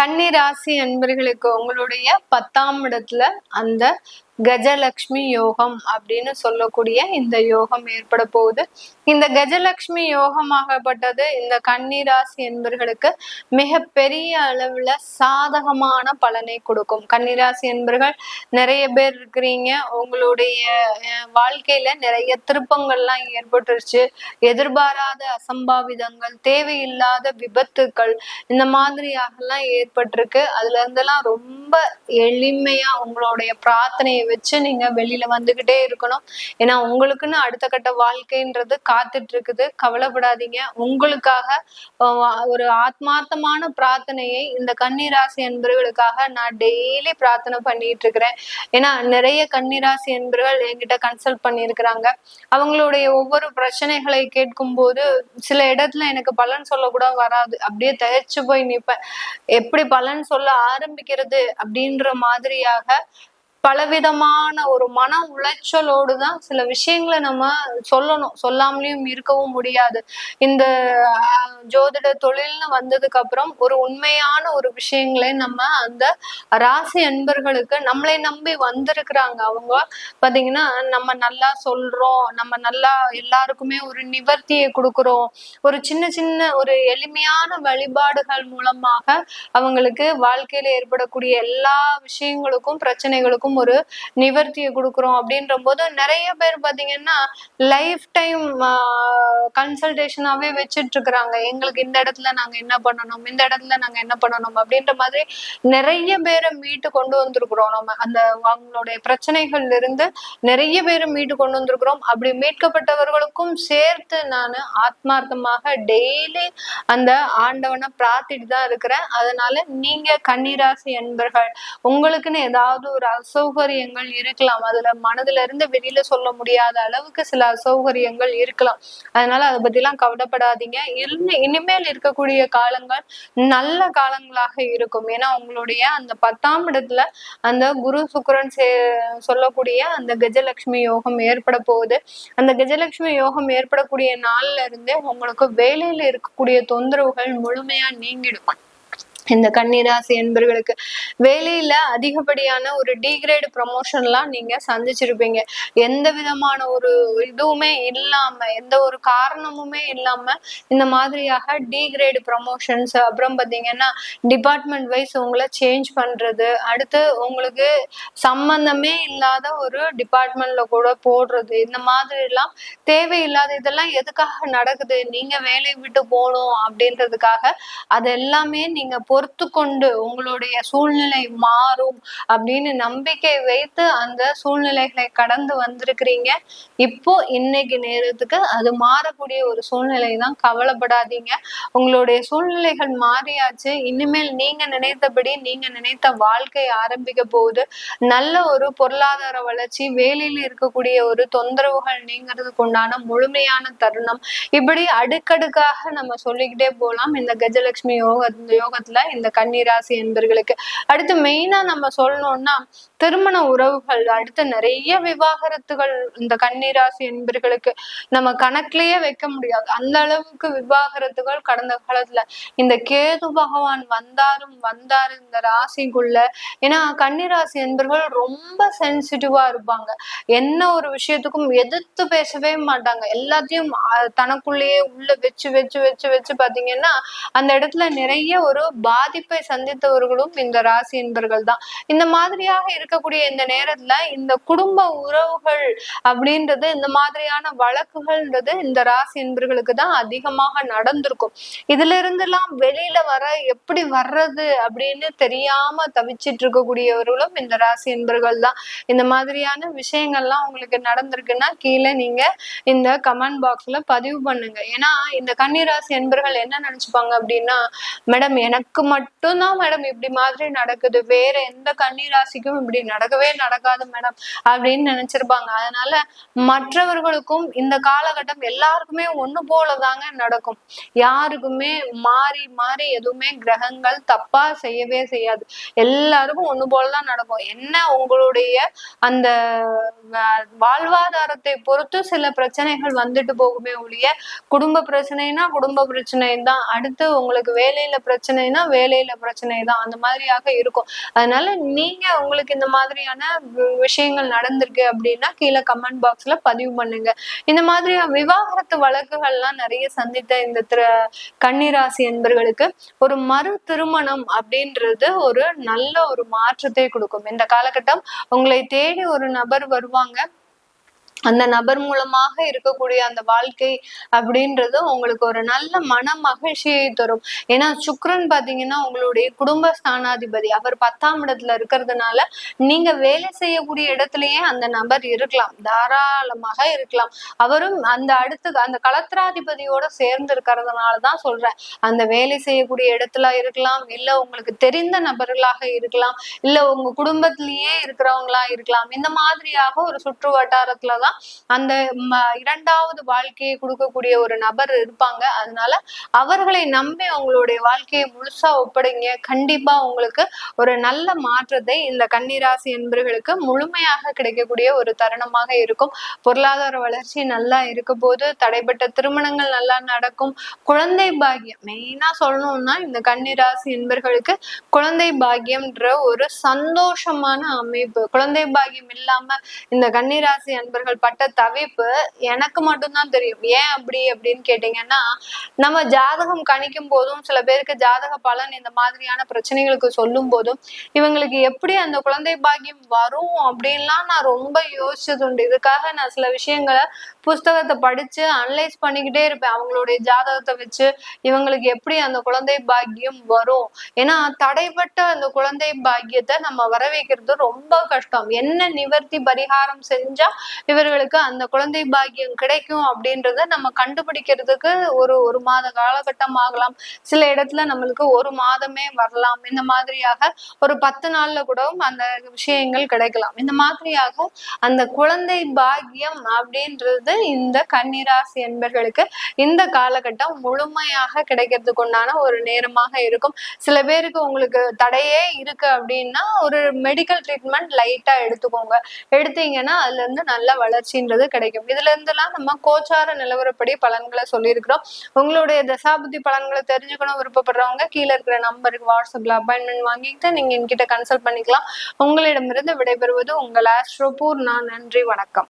கன்னி ராசி அன்பர்களுக்கு உங்களுடைய பத்தாம் இடத்துல அந்த கஜலக்ஷ்மி யோகம் அப்படின்னு சொல்லக்கூடிய இந்த யோகம் ஏற்பட போகுது. இந்த கஜலக்ஷ்மி யோகமாகப்பட்டது இந்த கன்னிராசி என்பர்களுக்கு மிக பெரிய அளவுல சாதகமான பலனை கொடுக்கும். கன்னிராசி என்பர்கள் நிறைய பேர் இருக்கிறீங்க. உங்களுடைய அஹ், வாழ்க்கையில நிறைய திருப்பங்கள்லாம் ஏற்பட்டுருச்சு. எதிர்பாராத அசம்பாவிதங்கள் தேவையில்லாத விபத்துக்கள் இந்த மாதிரியாகலாம் ஏற்பட்டிருக்கு. அதுல இருந்தெல்லாம் ரொம்ப எளிமையா உங்களுடைய பிரார்த்தனையை வச்சு நீங்க வெளியில வந்துகிட்டே இருக்கணும். ஏன்னா உங்களுக்குன்னு அடுத்த கட்ட வாழ்க்கைன்றது காத்துட்டு இருக்குது கவலைப்படாதீங்க. உங்களுக்காக ஒரு ஆத்மார்த்தமான பிரார்த்தனையை இந்த கன்னிராசி என்பவர்களுக்காக நான் டெய்லி பிரார்த்தனை பண்ணிட்டு இருக்கிறேன் ஏன்னா நிறைய கன்னிராசி என்பவர்கள் என்கிட்ட கன்சல்ட் பண்ணியிருக்கிறாங்க. அவங்களுடைய ஒவ்வொரு பிரச்சனைகளை கேட்கும் போது சில இடத்துல எனக்கு பலன் சொல்ல கூட வராது. அப்படியே தயச்சு போய் நிப்பேன். எப்படி பலன் சொல்ல ஆரம்பிக்கிறது அப்படின்ற மாதிரியாக பலவிதமான ஒரு மன உளைச்சலோடு தான் சில விஷயங்களை நம்ம சொல்லணும். சொல்லாமலேயும் இருக்கவும் முடியாது. இந்த ஆஹ், ஜோதிட தொழில்னு வந்ததுக்கு அப்புறம் ஒரு உண்மையான ஒரு விஷயங்களை நம்ம அந்த ராசி அன்பர்களுக்கு நம்மளை நம்பி வந்திருக்கிறாங்க. அவங்க பாத்தீங்கன்னா நம்ம நல்லா சொல்றோம். நம்ம நல்லா எல்லாருக்குமே ஒரு நிவர்த்தியை கொடுக்குறோம். ஒரு சின்ன சின்ன ஒரு எளிமையான வழிபாடுகள் மூலமாக அவங்களுக்கு வாழ்க்கையில ஏற்படக்கூடிய எல்லா விஷயங்களுக்கும் பிரச்சனைகளுக்கும் ஒரு நிவர்த்தியை கொடுக்குறோம் அப்படின்ற போது நிறைய பேர் பாத்தீங்கன்னா லைஃப் டைம் கன்சல்டேஷனாவே வச்சுட்டு இருக்கிறாங்க எங்களுக்கு இந்த இடத்துல நாங்க என்ன பண்ணணும் இந்த இடத்துல நாங்க என்ன பண்ணணும் அப்படின்ற மாதிரி நிறைய பேரை மீட்டு கொண்டு வந்திருக்கிறோம் நம்ம. அந்த அவங்களுடைய பிரச்சனைகள்ல இருந்து நிறைய பேரை மீட்டு கொண்டு வந்திருக்கிறோம். அப்படி மீட்கப்பட்டவர்களுக்கும் சேர்த்து நான் ஆத்மார்த்தமாக டெய்லி அந்த ஆண்டவனை பிரார்த்திட்டு தான் இருக்கிறேன். அதனால நீங்க கன்னிராசி என்பர்கள் உங்களுக்குன்னு ஏதாவது ஒரு அசௌகரியங்கள் இருக்கலாம். அதுல மனதுல இருந்து வெளியில சொல்ல முடியாத அளவுக்கு சில அசௌகரியங்கள் இருக்கலாம். அதனால அதை பத்தி எல்லாம் கவலைப்படாதீங்க. இன்னும் இனிமேல் இருக்கக்கூடிய காலங்கள் நல்ல காலங்களாக இருக்கும். ஏன்னா உங்களுடைய அந்த பத்தாம் இடத்துல அந்த குரு சுக்கரன் சே சொல்லக்கூடிய அந்த கஜலட்சுமி யோகம் ஏற்பட போகுது. அந்த கஜலட்சுமி யோகம் ஏற்படக்கூடிய நாள்ல இருந்தே உங்களுக்கு வேலையில இருக்கக்கூடிய தொந்தரவுகள் முழுமையா நீங்கிடும். இந்த கன்னிராசி என்பர்களுக்கு. வேலையில அதிகப்படியான ஒரு டிகிரேடு ப்ரமோஷன்லாம் நீங்க சந்திச்சிருப்பீங்க. எந்த விதமான ஒரு இதுவுமே இல்லாம எந்த ஒரு காரணமுமே இல்லாம இந்த மாதிரியாக டிகிரேடு ப்ரமோஷன்ஸ் அப்புறம் பாத்தீங்கன்னா டிபார்ட்மெண்ட் வைஸ் உங்களை சேஞ்ச் பண்றது அடுத்து உங்களுக்கு சம்பந்தமே இல்லாத ஒரு டிபார்ட்மெண்ட்ல கூட போடுறது இந்த மாதிரி எல்லாம் தேவையில்லாத இதெல்லாம் எதுக்காக நடக்குது? நீங்க வேலையை விட்டு போகணும் அப்படின்றதுக்காக அது எல்லாமே நீங்க பொறுத்து கொண்டு உங்களுடைய சூழ்நிலை மாறும் அப்படின்னு நம்பிக்கை வைத்து அந்த சூழ்நிலைகளை கடந்து வந்திருக்கிறீங்க. இப்போ இன்னைக்கு நேரத்துக்கு அது மாறக்கூடிய ஒரு சூழ்நிலை தான். கவலைப்படாதீங்க. உங்களுடைய சூழ்நிலைகள் மாறியாச்சு. இனிமேல் நீங்க நினைத்தபடி நீங்க நினைத்த வாழ்க்கை ஆரம்பிக்க போகுது. நல்ல ஒரு பொருளாதார வளர்ச்சி வேலையில் இருக்கக்கூடிய ஒரு தொந்தரவுகள் நீங்கிறதுக்கு உண்டான முழுமையான தருணம். இப்படி அடுக்கடுக்காக நம்ம சொல்லிக்கிட்டே போகலாம் இந்த கஜலட்சுமி யோக யோகத்துல இந்த கன்னிராசி என்பர்களுக்கு. அடுத்து மெயினா நம்ம சொல்லணும்னா திருமண உறவுகள் அடுத்து நிறைய விவாகரத்துகள் இந்த கன்னிராசி என்பர்களுக்கு நம்ம கணக்கிலேயே வைக்க முடியாது. அந்த அளவுக்கு விவாகரத்துகள் கடந்த காலத்துல. இந்த கேது பகவான் வந்தாரும் வந்தாரு இந்த ராசிக்குள்ள. ஏன்னா கன்னிராசி என்பர்கள் ரொம்ப சென்சிட்டிவா இருப்பாங்க. என்ன ஒரு விஷயத்துக்கும் எதிர்த்து பேசவே மாட்டாங்க. எல்லாத்தையும் தனக்குள்ளேயே உள்ள வச்சு வச்சு வச்சு வச்சு பாத்தீங்கன்னா அந்த இடத்துல நிறைய ஒரு பா பாதிப்பை சந்தித்தவர்களும் இந்த ராசி என்பர்கள் தான் இந்த மாதிரியாக இருக்கக்கூடிய இந்த நேரத்துல இந்த குடும்ப உறவுகள் அப்படின்றது இந்த மாதிரியான வழக்குகள்ன்றது இந்த ராசி என்பர்களுக்கு தான் அதிகமாக நடந்திருக்கும். இதுல இருந்தெல்லாம் வெளியில வர எப்படி வர்றது அப்படின்னு தெரியாம தவிச்சிட்டு இருக்கக்கூடியவர்களும் இந்த ராசி என்பர்கள் தான் இந்த மாதிரியான விஷயங்கள்லாம் உங்களுக்கு நடந்திருக்குன்னா கீழே நீங்க இந்த கமெண்ட் பாக்ஸ்ல பதிவு பண்ணுங்க. ஏன்னா இந்த கன்னிராசி என்பர்கள் என்ன நினைச்சுப்பாங்க அப்படின்னா மேடம் எனக்கு மட்டும்தான் மேடம் இப்படி மாதிரி நடக்குது. வேற எந்த கன்னிராசிக்கும் இப்படி நடக்கவே நடக்காது மேடம் அப்படின்னு நினைச்சிருப்பாங்க. அதனால மற்றவர்களுக்கும் இந்த காலகட்டம் எல்லாருக்குமே ஒண்ணு போலதாங்க நடக்கும். யாருக்குமே மாறி மாறி எதுவுமே கிரகங்கள் தப்பா செய்யவே செய்யாது. எல்லாருக்கும் ஒண்ணு போலதான் நடக்கும். என்ன உங்களுடைய அந்த வாழ்வாதாரத்தை பொறுத்து சில பிரச்சனைகள் வந்துட்டு போகுமே ஒழிய குடும்ப பிரச்சனைனா குடும்ப பிரச்சனை தான் அடுத்து உங்களுக்கு வேலையில பிரச்சனைனா வேலையில பிரச்சனை தான் அந்த மாதிரியாக இருக்கும். அதனால நீங்க உங்களுக்கு இந்த மாதிரியான வி- விஷயங்கள் நடந்திருக்கு அப்படின்னா கீழே கமெண்ட் பாக்ஸ்ல பதிவு பண்ணுங்க. இந்த மாதிரி விவாகரத்து வழக்குகள்லாம் நிறைய சந்தித்த இந்த திரு கன்னிராசி என்பர்களுக்கு ஒரு மறு திருமணம் அப்படின்றது ஒரு நல்ல ஒரு மாற்றத்தை கொடுக்கும். இந்த காலகட்டம் உங்களை தேடி ஒரு நபர் வருவாங்க. அந்த நபர் மூலமாக இருக்கக்கூடிய அந்த வாழ்க்கை அப்படின்றது உங்களுக்கு ஒரு நல்ல மன மகிழ்ச்சியை தரும். ஏன்னா சுக்ரன் பாத்தீங்கன்னா உங்களுடைய குடும்ப ஸ்தானாதிபதி. அவர் பத்தாம் இடத்துல இருக்கிறதுனால நீங்க வேலை செய்யக்கூடிய இடத்துலயே அந்த நபர் இருக்கலாம். தாராளமாக இருக்கலாம். அவரும் அந்த அடுத்து அந்த கலத்திராதிபதியோட சேர்ந்து இருக்கிறதுனால தான் சொல்றேன். அந்த வேலை செய்யக்கூடிய இடத்துல இருக்கலாம். இல்ல உங்களுக்கு தெரிந்த நபர்களாக இருக்கலாம். இல்ல உங்க குடும்பத்திலேயே இருக்கிறவங்களா இருக்கலாம். இந்த மாதிரியாக ஒரு சுற்று வட்டாரத்துலதான் அந்த இரண்டாவது வாழ்க்கையை கொடுக்கக்கூடிய ஒரு நபர் இருப்பாங்க. அதனால அவர்களை நம்பி உங்களுடைய வாழ்க்கையை முழுசா ஒப்படைங்க. கண்டிப்பா உங்களுக்கு ஒரு நல்ல மாற்றத்தை இந்த கன்னிராசி என்பர்களுக்கு முழுமையாக கிடைக்கக்கூடிய ஒரு தருணமாக இருக்கும். பொருளாதார வளர்ச்சி நல்லா இருக்க போது தடைப்பட்ட திருமணங்கள் நல்லா நடக்கும். குழந்தை பாக்கியம் மெயினா சொல்லணும்னா இந்த கன்னிராசி என்பர்களுக்கு குழந்தை பாக்கியம்ன்ற ஒரு சந்தோஷமான அமைப்பு. குழந்தை பாக்கியம் இல்லாம இந்த கன்னிராசி அன்பர்கள் பட்ட தவிப்பு எனக்கு மட்டும்தான் தெரியும். ஏன் அப்படி அப்படின்னு கேட்டீங்கன்னா நம்ம ஜாதகம் கணிக்கும் போதும் சில பேருக்கு ஜாதக பலன் இந்த மாதிரியான பிரச்சனைகளுக்கு சொல்லும் போதும் இவங்களுக்கு எப்படி அந்த குழந்தை பாக்கியம் வரும் அப்படின்லாம் நான் ரொம்ப யோசிச்சது உண்டு. இதுக்காக நான் சில விஷயங்களை புஸ்தகத்தை படிச்சு அனலைஸ் பண்ணிக்கிட்டே இருப்பேன். அவங்களுடைய ஜாதகத்தை வச்சு இவங்களுக்கு எப்படி அந்த குழந்தை பாக்கியம் வரும். ஏன்னா தடைப்பட்ட அந்த குழந்தை பாக்கியத்தை நம்ம வர வைக்கிறது ரொம்ப கஷ்டம். என்ன நிவர்த்தி பரிகாரம் செஞ்சா பெற்றோர்களுக்கு அந்த குழந்தை பாக்கியம் கிடைக்கும் அப்படின்றத நம்ம கண்டுபிடிக்கிறதுக்கு ஒரு ஒரு மாத காலகட்டம் ஆகலாம். சில இடத்துல நம்மளுக்கு ஒரு மாதமே வரலாம். இந்த மாதிரியாக ஒரு பத்து நாள்ல கூடவும் அந்த விஷயங்கள் கிடைக்கலாம். இந்த மாதிரியாக அந்த குழந்தை பாக்கியம் அப்படின்றது இந்த கன்னிராசி என்பர்களுக்கு இந்த காலகட்டம் முழுமையாக கிடைக்கிறதுக்கு உண்டான ஒரு நேரமாக இருக்கும். சில பேருக்கு உங்களுக்கு தடையே இருக்கு அப்படின்னா ஒரு மெடிக்கல் ட்ரீட்மெண்ட் லைட்டா எடுத்துக்கோங்க. எடுத்தீங்கன்னா அதுல இருந்து நல்லா வளர் வளர்ச்சின்றது கிடைக்கும். இதுல இருந்தெல்லாம் நம்ம கோச்சார நிலவரப்படி பலன்களை சொல்லியிருக்கிறோம். உங்களுடைய தசாபுத்தி பலன்களை தெரிஞ்சுக்கணும் விருப்பப்படுறவங்க கீழே இருக்கிற நம்பருக்கு வாட்ஸ்அப்ல அப்பாயின்மெண்ட் வாங்கிட்டு நீங்க என்கிட்ட கன்சல்ட் பண்ணிக்கலாம். உங்களிடமிருந்து விடைபெறுவது உங்கள் ஆஸ்ட்ரோபூர் நான் நன்றி வணக்கம்.